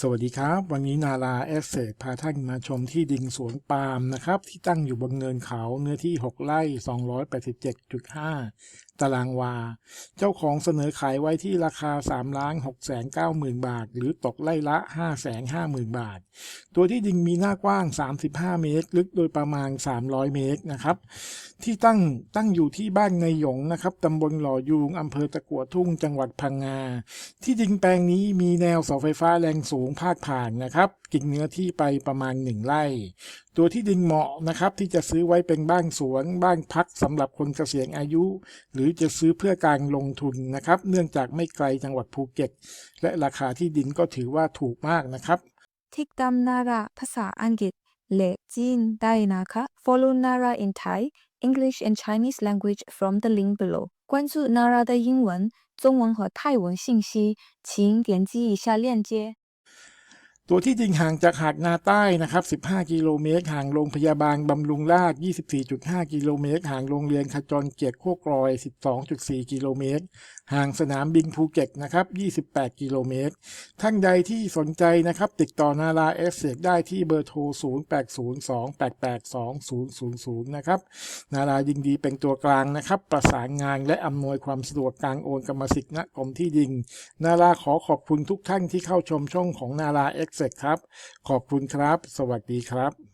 สวัสดีครับ วันนี้นาราเอสเซพาท่านมาชมที่ดินสวนปาล์มนะครับ ที่ตั้งอยู่บนเนินเขาเนื้อที่ 6 ไร่ 287.5 ตารางวา เจ้าของเสนอขายไว้ที่ราคา 3 ล้าน6แสน9หมื่นบาท หรือตกไร่ละ 5 แสน5หมื่นบาท ตัวที่ดินมีหน้ากว้าง 35 เมตร ลึกโดยประมาณ 300 เมตรนะครับ ที่ตั้งตั้งอยู่ที่บ้านในหยงนะครับตำบลหล่อยูงอำเภอตะกัวทุ่งจังหวัดพังงา ที่ดินแปลงนี้มีแนวเสาไฟฟ้าแรงสูพาดผ่านนะครับกินเนื้อที่ไปประมาณหนึ่งไร่ ตัวที่ดินเหมาะนะครับที่จะซื้อไว้เป็นบ้านสวน บ้านพักสำหรับคนเกษียณอายุ หรือจะซื้อเพื่อการลงทุนนะครับ เนื่องจากไม่ไกลจังหวัดภูเก็ต และราคาที่ดินก็ถือว่าถูกมากนะครับ ทิกตามนาราภาษาอังกฤษและจีนได้นะคะ Follow Nara in Thai English and Chinese language from the link below 关注 Nara 的英文、中文和泰文信息，请点击以下链接。 ตัวที่ดินห่างจากหาดนาใต้นะครับ 15 กิโลเมตร ห่างโรงพยาบาลบำรุงราษฎร์24.5 กิโลเมตร ห่างโรงเรียนขจรเกียรติโคกรอย 12.4 กิโลเมตร ห่างสนามบินภูเก็ตนะครับ 28 กิโลเมตร ท่านใดที่สนใจนะครับ ติดต่อนาราเอสเซกได้ที่เบอร์โทร 0802882000 นะครับ นารายินดีเป็นตัวกลางนะครับ ประสานงานและอำนวยความสะดวกการโอนกรรมสิทธิ์ณกรมที่ดิน นาราขอขอบคุณทุกท่านที่เข้าชมช่องของนาราเอ็กเสร็จครับ ขอบคุณครับ สวัสดีครับ